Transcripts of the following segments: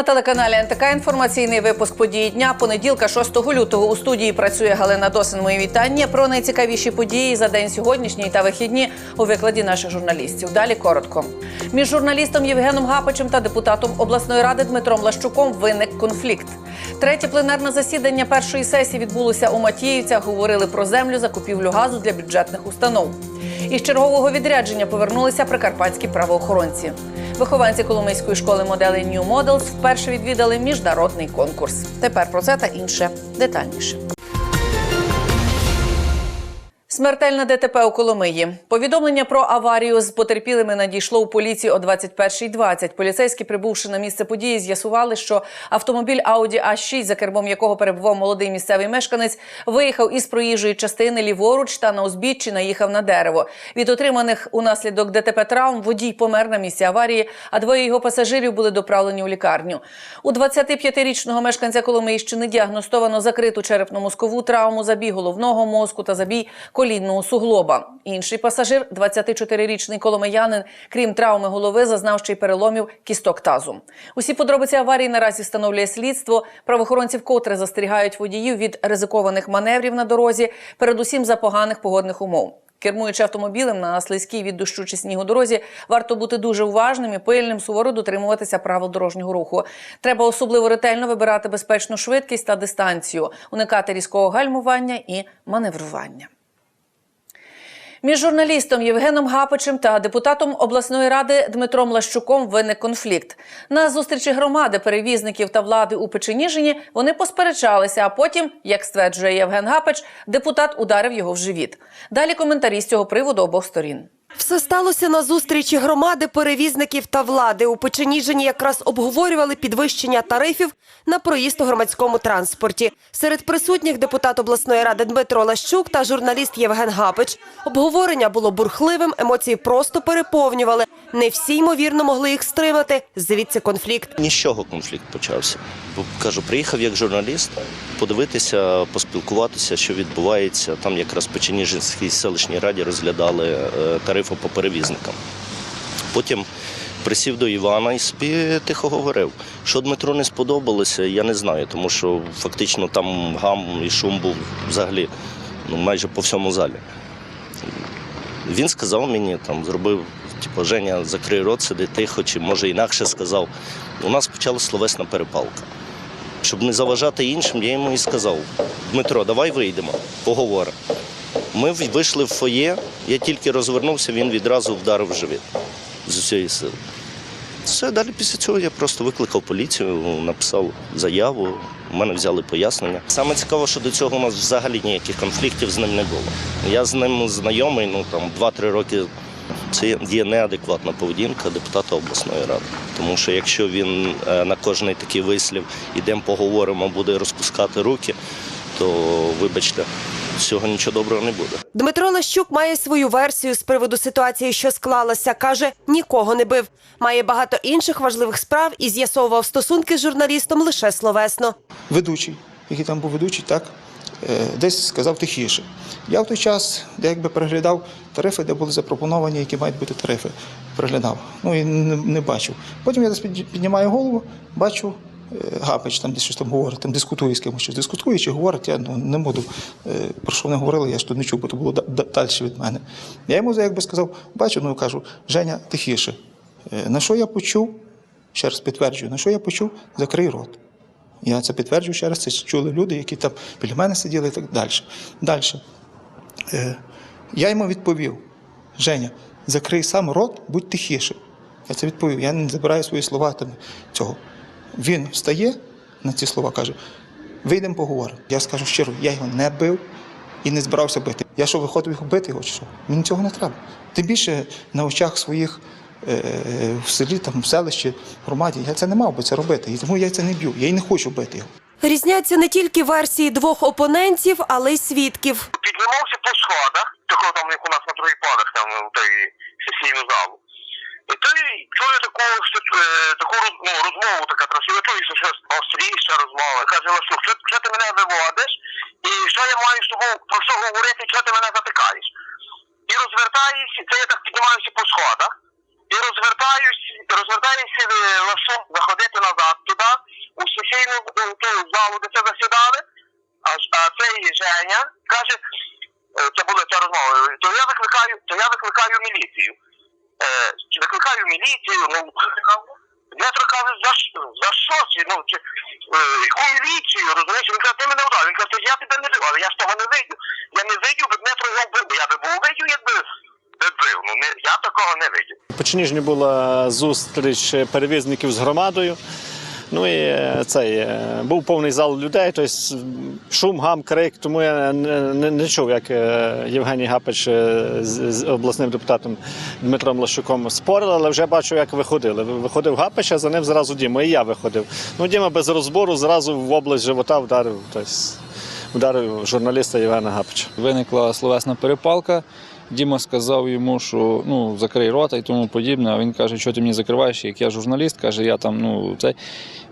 На телеканалі НТК інформаційний випуск події дня. Понеділка, 6 лютого у студії працює Галина Досин. Мої вітання про найцікавіші події за день сьогоднішній та вихідні у викладі наших журналістів. Далі коротко. Між журналістом Євгеном Гапичем та депутатом обласної ради Дмитром Лащуком виник конфлікт. Третє пленарне засідання першої сесії відбулося у Матіївцях. Говорили про землю, закупівлю газу для бюджетних установ. Із чергового відрядження повернулися прикарпатські правоохоронці. Вихованці Коломийської школи моделей New Models вперше відвідали міжнародний конкурс. Тепер про це та інше детальніше. Смертельне ДТП у Коломиї. Повідомлення про аварію з потерпілими надійшло у поліції о 21.20. Поліцейські, прибувши на місце події, з'ясували, що автомобіль Audi A6, за кермом якого перебував молодий місцевий мешканець, виїхав із проїжджої частини ліворуч та на узбіччі наїхав на дерево. Від отриманих унаслідок ДТП травм водій помер на місці аварії, а двоє його пасажирів були доправлені у лікарню. У 25-річного мешканця Коломийщини діагностовано закриту черепно-мозкову травму, забій головного мозку та забій колінного суглоба. Інший пасажир, 24-річний коломиянин, крім травми голови, зазнав ще й переломів кісток тазу. Усі подробиці аварії наразі встановлює слідство. Правоохоронці вкотре застерігають водіїв від ризикованих маневрів на дорозі, передусім за поганих погодних умов. Кермуючи автомобілем на слизькій від дощу чи снігу дорозі, варто бути дуже уважним і пильним, суворо дотримуватися правил дорожнього руху. Треба особливо ретельно вибирати безпечну швидкість та дистанцію, уникати різкого гальмування і маневрування. Між журналістом Євгеном Гапичем та депутатом обласної ради Дмитром Лащуком виник конфлікт. На зустрічі громади, перевізників та влади у Печеніжині вони посперечалися. А потім, як стверджує Євген Гапич, депутат ударив його в живіт. Далі коментарі з цього приводу обох сторін. Все сталося на зустрічі громади, перевізників та влади. У Печеніжині якраз обговорювали підвищення тарифів на проїзд у громадському транспорті. Серед присутніх депутат обласної ради Дмитро Лащук та журналіст Євген Гапич. Обговорення було бурхливим, емоції просто переповнювали. Не всі, ймовірно, могли їх стримати. Звідси конфлікт. Ні з чого конфлікт почався. Бо, Кажу, приїхав як журналіст подивитися, поспілкуватися, що відбувається. Там якраз в Печеніжинській селищній раді розглядали е, тарифи по перевізникам. Потім присів до Івана і собі тихо говорив. Що Дмитру не сподобалося, я не знаю, тому що фактично там гам і шум був взагалі ну, майже по всьому залі. Він сказав мені, там зробив, типу, Женя, закрий рот, сиди тихо, чи може інакше сказав. У нас почалася словесна перепалка. Щоб не заважати іншим, я йому і сказав: Дмитро, давай вийдемо, поговоримо. Ми вийшли в фоє, я тільки розвернувся, він відразу вдарив в живіт з усієї сили. Все, далі після цього я просто викликав поліцію, написав заяву, у мене взяли пояснення. Саме цікаво, що до цього у нас взагалі ніяких конфліктів з ним не було. Я з ним знайомий, ну там 2-3 роки. Це є неадекватна поведінка депутата обласної ради. Тому що якщо він е, на кожний такий вислів ідемо поговоримо, буде розпускати руки, то вибачте, цього нічого доброго не буде. Дмитро Лащук має свою версію з приводу ситуації, що склалася. Каже, нікого не бив. Має багато інших важливих справ і з'ясовував стосунки з журналістом лише словесно. ведучий, який там був ведучий, так, е, десь сказав тихіше. Я в той час де якби переглядав тарифи, де були запропоновані, які мають бути тарифи. Переглядав. Ну і не, не бачив. Потім я десь піднімаю голову, бачу. Е, Гапич там десь щось там говорить, там дискутує з кимось. Дискутує чи говорить, я ну, не буду. е, Про що вони говорили, я ж тут не чув, бо то було да- да- далі від мене. Я йому якби сказав, бачу, ну кажу, Женя, тихіше. Е, На що я почув? Ще раз підтверджую, на що я почув? Закрий рот. Я це підтверджую ще раз, це чули люди, які там біля мене сиділи і так далі. Далі. Я йому відповів: Женя, закрий сам рот, будь тихіше. Я це відповів. Я не забираю свої слова там, цього. Він встає на ці слова, каже: вийдемо поговоримо. Я скажу щиро, я його не бив і не збирався бити. Я що, виходив його бити його чи що? Мені цього не треба. Тим більше на очах своїх е, в селі, там, в селищі, в громаді, я це не мав би це робити. І тому я це не б'ю. Я й не хочу бити його. Різняться не тільки версії двох опонентів, але й свідків. піднімався по сходах, такого там, як у нас на другий поверх, там у той сесійну залу. І той чує таку, е, таку ну, розмову, така красива, чує, що щось остріша розмова. Каже, Ласюк, що, що ти мене виводиш? І що я маю з тобою про що говорити, що ти мене затикаєш? І розвертаюся, це я так піднімаюся по сходах, і розвертаюся е, ласу заходити назад туди, у сесійну е, ту залу, де це засідали, а, а цей Женя каже, е, це була ця розмова, то я викликаю, то я викликаю міліцію. Е, викликаю міліцію, ну, Дмитро каже, за, що- за що ну, чи, е, яку міліцію, розумієш? Він каже, ти мене вдав. Він каже, я тебе не бив, але я з того не видів. Я не видів, бо Дмитро його вбив. Я би був видів, якби. Ну, не, я такого не видів. В Печеніжні була зустріч перевізників з громадою. Ну і е, цей е, був повний зал людей, тобто шум, гам, крик. Тому я не, не, не чув, як е, Євгеній Гапич з, з обласним депутатом Дмитром Лащуком спорили, але вже бачу, як виходили. Виходив Гапич, а за ним зразу Діма. І я виходив. Ну, Діма без розбору зразу в область живота вдарив. Тобто, вдарив журналіста Євгена Гапича. Виникла словесна перепалка. Діма сказав йому, що ну закрий рота і тому подібне. А він каже, що ти мені закриваєш, як я журналіст, каже, я там, ну це.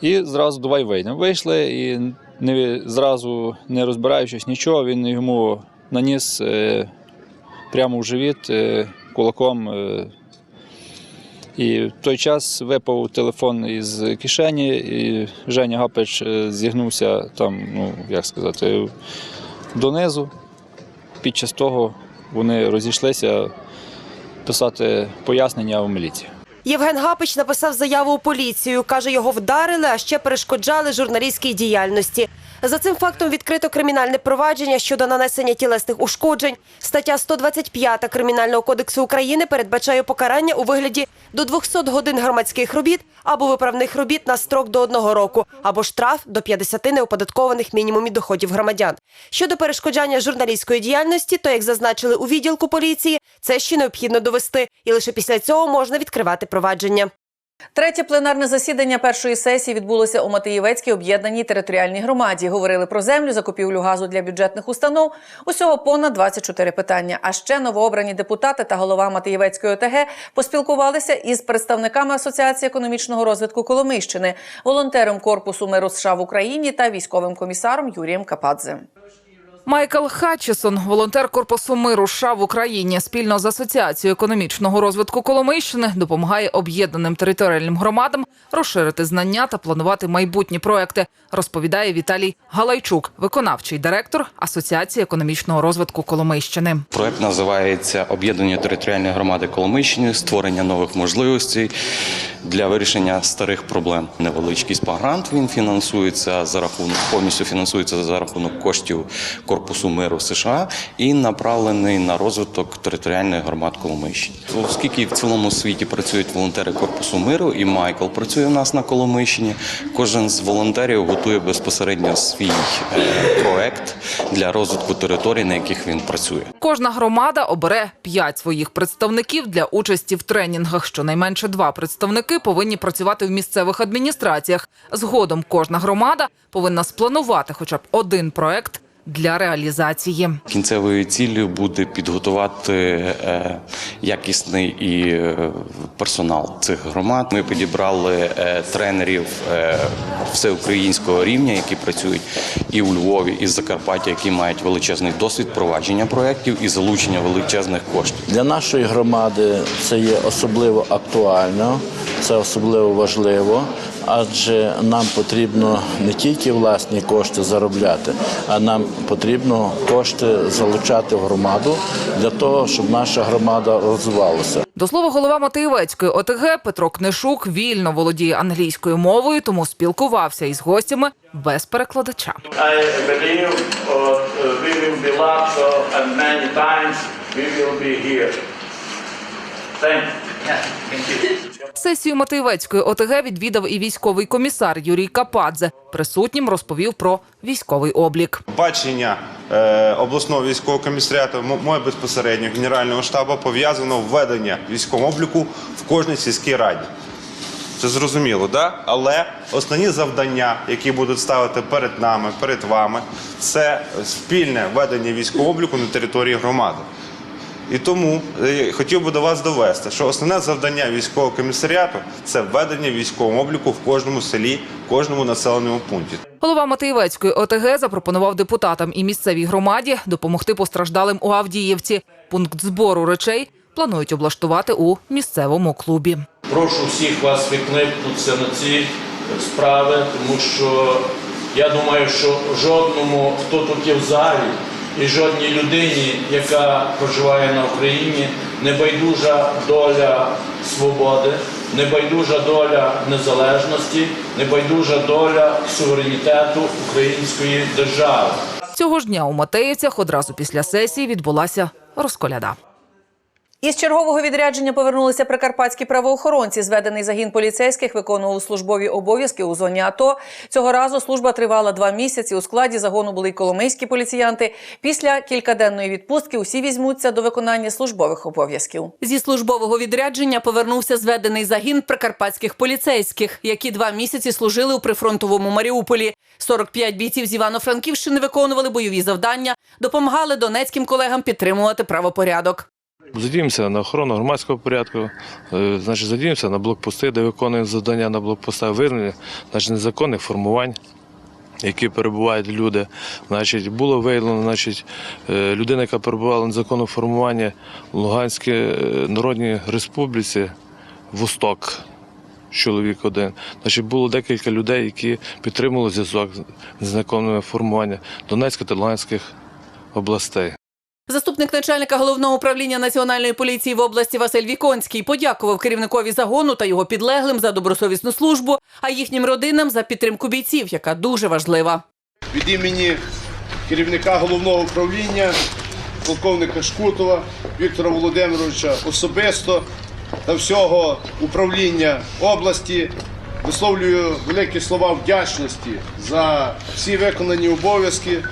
І зразу давай вийдемо. Вийшли і не зразу не розбираючись нічого, він йому наніс е, прямо в живіт е, кулаком. Е, і в той час випав телефон із кишені, і Женя Гапич е, зігнувся там, ну як сказати, донизу. Під час того вони розійшлися писати пояснення в міліції. Євген Гапич написав заяву у поліцію. Каже, його вдарили, а ще перешкоджали журналістській діяльності. За цим фактом відкрито кримінальне провадження щодо нанесення тілесних ушкоджень. Стаття 125 Кримінального кодексу України передбачає покарання у вигляді до 200 годин громадських робіт або виправних робіт на строк до одного року, або штраф до 50 неоподаткованих мінімумів доходів громадян. Щодо перешкоджання журналістської діяльності, то як зазначили у відділку поліції, це ще необхідно довести, і лише після цього можна відкривати провадження. Третє пленарне засідання першої сесії відбулося у Матеєвецькій об'єднаній територіальній громаді. Говорили про землю, закупівлю газу для бюджетних установ. Усього понад 24 питання. А ще новообрані депутати та голова Матеєвецької ОТГ поспілкувалися із представниками Асоціації економічного розвитку Коломийщини, волонтером корпусу миру США в Україні та військовим комісаром Юрієм Кападзе. Майкл Хатчесон, волонтер корпусу миру США в Україні, спільно з асоціацією економічного розвитку Коломийщини допомагає об'єднаним територіальним громадам розширити знання та планувати майбутні проекти. Розповідає Віталій Галайчук, виконавчий директор Асоціації економічного розвитку Коломийщини. Проект називається Об'єднання територіальної громади Коломийщини, створення нових можливостей для вирішення старих проблем. Невеличкий спагрант він фінансується за рахунок повністю фінансується за рахунок коштів Корпусу миру США і направлений на розвиток територіальних громад Коломийщини. Оскільки в цілому світі працюють волонтери Корпусу миру, і Майкл працює у нас на Коломийщині. Кожен з волонтерів готує безпосередньо свій е, проект для розвитку територій, на яких він працює. Кожна громада обере п'ять своїх представників для участі в тренінгах. Щонайменше два представники повинні працювати в місцевих адміністраціях. Згодом кожна громада повинна спланувати хоча б один проект для реалізації. Кінцевою ціллю буде підготувати е, якісний і е, персонал цих громад. Ми підібрали е, тренерів всеукраїнського рівня, які працюють і у Львові, і в Закарпатті, які мають величезний досвід провадження проєктів і залучення величезних коштів. Для нашої громади це є особливо актуально, це особливо важливо, адже нам потрібно не тільки власні кошти заробляти, а нам потрібно кошти залучати в громаду для того, щоб наша громада розвивалася. До слова, голова Матеєвецької ОТГ Петро Книшук вільно володіє англійською мовою, тому спілкувався із гостями без перекладача. I believe we will be loved and many times we will be here. Thank you. Сесію Матеєвецької ОТГ відвідав і військовий комісар Юрій Кападзе. Присутнім розповів про військовий облік. Бачення е, обласного військового комісаріату, моє безпосередньо генерального штабу пов'язано введення військового обліку в кожній сільській раді. Це зрозуміло, да? але основні завдання, які будуть ставити перед нами, перед вами, це спільне ведення військового обліку на території громади. І тому е, хотів би до вас довести, що основне завдання військового комісаріату це введення військового обліку в кожному селі, в кожному населеному пункті. Голова Матеєвецької ОТГ запропонував депутатам і місцевій громаді допомогти постраждалим у Авдіївці. Пункт збору речей планують облаштувати у місцевому клубі. Прошу всіх вас відкликнутися на ці справи, тому що я думаю, що жодному, хто тут є в залі, і жодній людині, яка проживає на Україні, не байдужа доля свободи, не байдужа доля незалежності, не байдужа доля суверенітету української держави. Цього ж дня у Матеївцях одразу після сесії відбулася розколяда. Із чергового відрядження повернулися прикарпатські правоохоронці. Зведений загін поліцейських виконував службові обов'язки у зоні АТО. Цього разу служба тривала два місяці. У складі загону були й коломийські поліціянти. Після кількаденної відпустки усі візьмуться до виконання службових обов'язків. Зі службового відрядження повернувся зведений загін прикарпатських поліцейських, які два місяці служили у прифронтовому Маріуполі. 45 бійців з Івано-Франківщини виконували бойові завдання, допомагали донецьким колегам підтримувати правопорядок. Задіємося на охорону громадського порядку, е, значить, задіємося на блокпости, де виконуємо завдання на блокпостах виявлення значить, незаконних формувань, які перебувають люди. Значить, було виявлено, значить, е, людина, яка перебувала на незаконному формуванні в Луганській е, Народній Республіці, Восток. Чоловік один. Значить, було декілька людей, які підтримували зв'язок з незаконними формуванням Донецької та Луганських областей. Заступник начальника головного управління національної поліції в області Василь Віконський подякував керівникові загону та його підлеглим за добросовісну службу, а їхнім родинам за підтримку бійців, яка дуже важлива. від імені керівника головного управління, полковника Шкутова Віктора Володимировича особисто та всього управління області висловлюю великі слова вдячності за всі виконані обов'язки,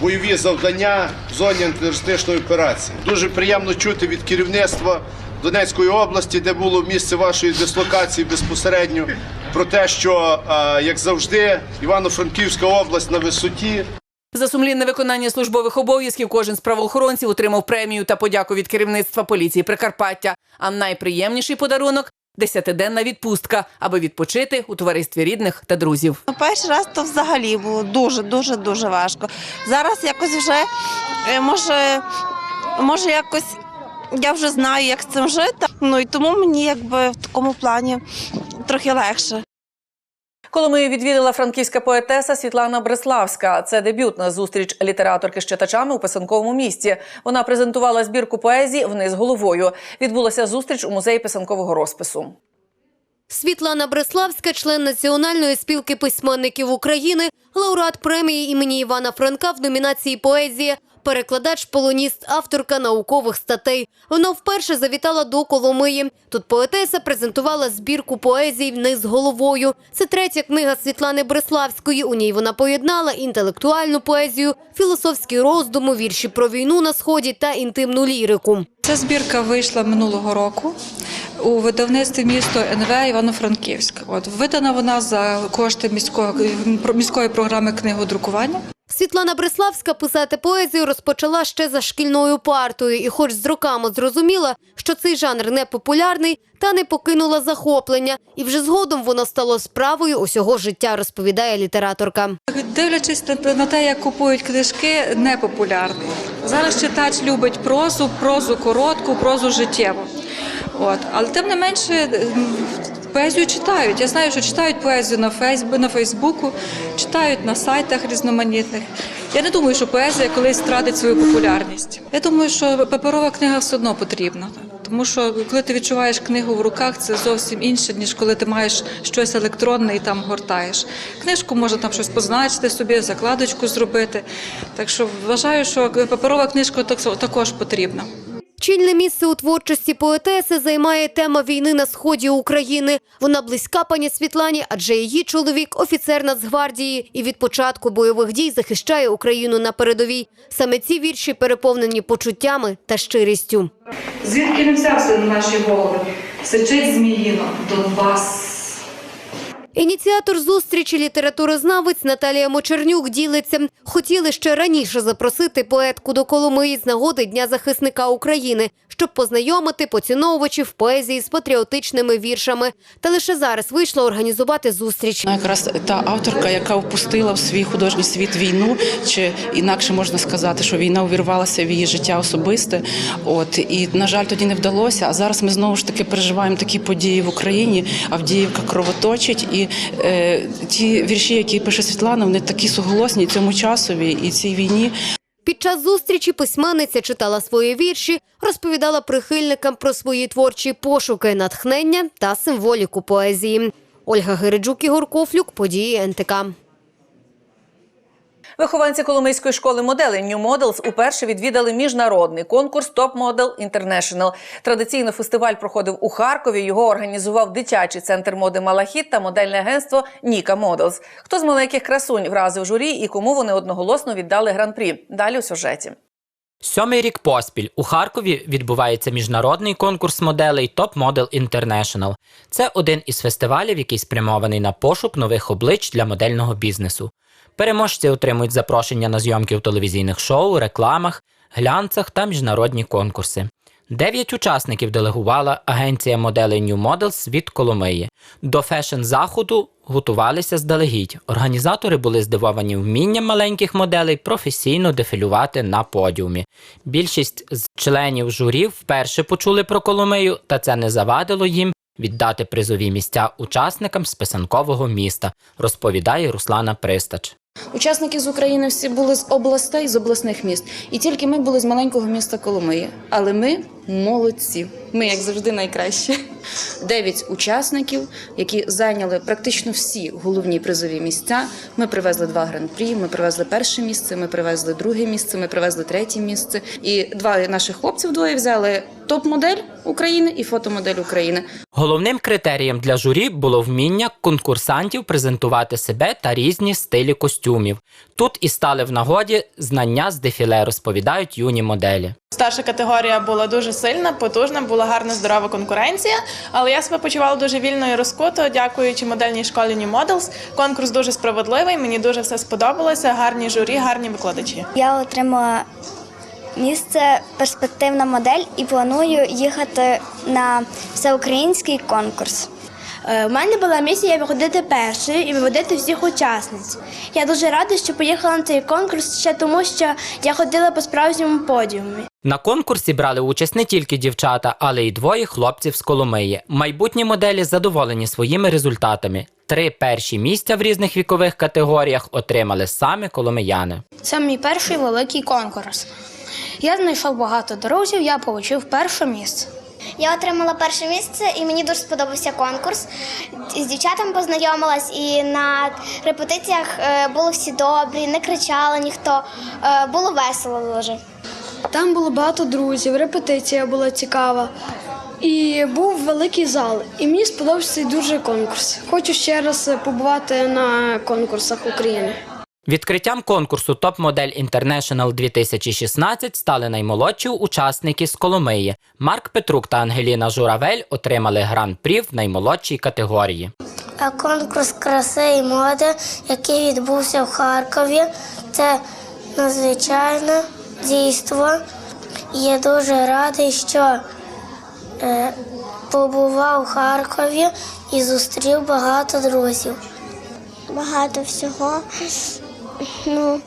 бойові завдання в зоні антитерористичної операції. Дуже приємно чути від керівництва Донецької області, де було місце вашої дислокації безпосередньо, про те, що, е, як завжди, Івано-Франківська область на висоті. За сумлінне виконання службових обов'язків кожен з правоохоронців отримав премію та подяку від керівництва поліції Прикарпаття. А найприємніший подарунок десятиденна відпустка, аби відпочити у товаристві рідних та друзів. Ну, Перший раз то взагалі було дуже, дуже, дуже важко. Зараз якось вже е, може, може якось я вже знаю, як з цим жити. Ну і тому мені якби в такому плані трохи легше. Коломию відвідала франківська поетеса Світлана Бреславська. Це дебютна зустріч літераторки з читачами у писанковому місті. Вона презентувала збірку поезії Вниз головою. Відбулася зустріч у музеї писанкового розпису. Світлана Бреславська, член Національної спілки письменників України, лауреат премії імені Івана Франка в номінації Поезія, перекладач, полоніст, авторка наукових статей. Вона вперше завітала до Коломиї. Тут поетеса презентувала збірку поезій «Вниз головою». Це третя книга Світлани Бреславської. У ній вона поєднала інтелектуальну поезію, філософські роздуми, вірші про війну на сході та інтимну лірику. Ця збірка вийшла минулого року у видавництві місто НВ Івано-Франківськ. От видана вона за кошти міського міської програми книгодрукування. Світлана Бреславська писати поезію розпочала ще за шкільною партою, і, хоч з роками зрозуміла, що цей жанр не популярний, та не покинула захоплення. І вже згодом воно стало справою усього життя, розповідає літераторка. Дивлячись на- те, як купують книжки, непопулярний. Зараз читач любить прозу, прозу коротку, прозу життєву. От. Але тим не менше поезію читають. Я знаю, що читають поезію на Фейсбу, на Фейсбуку, читають на сайтах різноманітних. Я не думаю, що поезія колись втратить свою популярність. Я думаю, що паперова книга все одно потрібна. Тому що коли ти відчуваєш книгу в руках, це зовсім інше, ніж коли ти маєш щось електронне і там гортаєш. Книжку можна там щось позначити собі, закладочку зробити. Так що вважаю, що паперова книжка так- також потрібна. Чільне місце у творчості поетеси займає тема війни на сході України. Вона близька пані Світлані, адже її чоловік офіцер Нацгвардії і від початку бойових дій захищає Україну на передовій. Саме ці вірші переповнені почуттями та щирістю. Звідки не взявся на наші голови? Сичить зміїно, Донбас. Ініціатор зустрічі літературознавець Наталія Мочернюк ділиться. Хотіли ще раніше запросити поетку до Коломиї з нагоди Дня захисника України, щоб познайомити поціновувачів поезії з патріотичними віршами. Та лише зараз вийшло організувати зустріч. Якраз та авторка, яка впустила в свій художній світ війну, чи інакше можна сказати, що війна увірвалася в її життя особисте. От і на жаль, тоді не вдалося. А зараз ми знову ж таки переживаємо такі події в Україні. Авдіївка кровоточить, і Е, ті вірші, які пише Світлана, вони такі суголосні цьому часові і цій війні. Під час зустрічі письменниця читала свої вірші, розповідала прихильникам про свої творчі пошуки, натхнення та символіку поезії. Ольга Гериджук Ігор Кофлюк, події НТК. Вихованці Коломийської школи моделей New Models уперше відвідали міжнародний конкурс Top Model International. Традиційно фестиваль проходив у Харкові. Його організував дитячий центр моди Малахіт та модельне агентство Ніка Models. Хто з маленьких красунь вразив журі і кому вони одноголосно віддали гран-прі? Далі у сюжеті. Сьомий рік поспіль у Харкові відбувається міжнародний конкурс моделей Top Model International. Це один із фестивалів, який спрямований на пошук нових облич для модельного бізнесу. Переможці отримують запрошення на зйомки в телевізійних шоу, рекламах, глянцах та міжнародні конкурси. Дев'ять учасників делегувала агенція моделей New Models від Коломиї. До фешн-заходу готувалися здалегідь. Організатори були здивовані вмінням маленьких моделей професійно дефілювати на подіумі. Більшість з членів журі вперше почули про Коломию, та це не завадило їм віддати призові місця учасникам з писанкового міста, розповідає Руслана Пристач. Учасники з України всі були з областей, з обласних міст. І тільки ми були з маленького міста Коломиї. Але ми молодці. Ми, як завжди, найкращі. Дев'ять учасників, які зайняли практично всі головні призові місця. Ми привезли два гран-прі, ми привезли перше місце, ми привезли друге місце, ми привезли третє місце. І два наших хлопців двоє взяли топ-модель України і фотомодель України. Головним критерієм для журі було вміння конкурсантів презентувати себе та різні стилі костюмів. Тут і стали в нагоді знання з дефіле, розповідають юні моделі. Старша категорія була дуже сильна, потужна, була гарна здорова конкуренція. Але я себе почувала дуже вільно і розкуто, дякуючи модельній школі New Models. Конкурс дуже справедливий. Мені дуже все сподобалося. Гарні журі, гарні викладачі. Я отримала місце перспективна модель і планую їхати на всеукраїнський конкурс. У мене була місія виходити першою і виводити всіх учасниць. Я дуже рада, що поїхала на цей конкурс ще тому, що я ходила по справжньому подіумі. На конкурсі брали участь не тільки дівчата, але й двоє хлопців з Коломиї. Майбутні моделі задоволені своїми результатами. Три перші місця в різних вікових категоріях отримали саме коломияни. Це мій перший великий конкурс. Я знайшов багато друзів, я отримав перше місце. Я отримала перше місце і мені дуже сподобався конкурс. З дівчатами познайомилась і на репетиціях е, були всі добрі, не кричали ніхто. Е, Було весело дуже. Там було багато друзів, репетиція була цікава. І був великий зал. І мені сподобався дуже конкурс. Хочу ще раз побувати на конкурсах України. Відкриттям конкурсу Model International 2016 стали наймолодші учасники з Коломиї. Марк Петрук та Ангеліна Журавель отримали гран-прі в наймолодшій категорії. А Конкурс краси і моди, який відбувся в Харкові, це надзвичайне дійство. Я дуже радий, що е, побував у Харкові і зустрів багато друзів. Багато всього. Ну,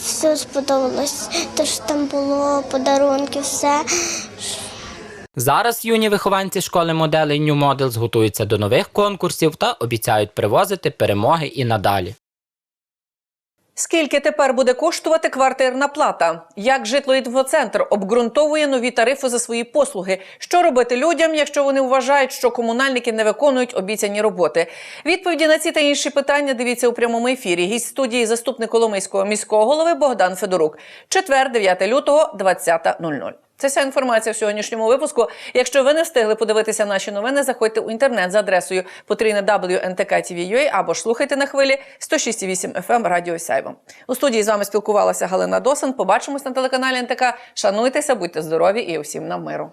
все сподобалось. Те, що там було, подарунки, все. Зараз юні вихованці школи моделей New Models готуються до нових конкурсів та обіцяють привозити перемоги і надалі. Скільки тепер буде коштувати квартирна плата? Як житлоінфоцентр обґрунтовує нові тарифи за свої послуги? Що робити людям, якщо вони вважають, що комунальники не виконують обіцяні роботи? Відповіді на ці та інші питання дивіться у прямому ефірі. Гість студії заступник Коломийського міського голови Богдан Федорук. Четвер, 9 лютого, 20.00. Це вся інформація в сьогоднішньому випуску. Якщо ви не встигли подивитися наші новини, заходьте у інтернет за адресою потрійне або ж слухайте на хвилі 106,8 FM Радіо Сяйво. У студії з вами спілкувалася Галина Досан. Побачимось на телеканалі НТК. Шануйтеся, будьте здорові і усім нам миру.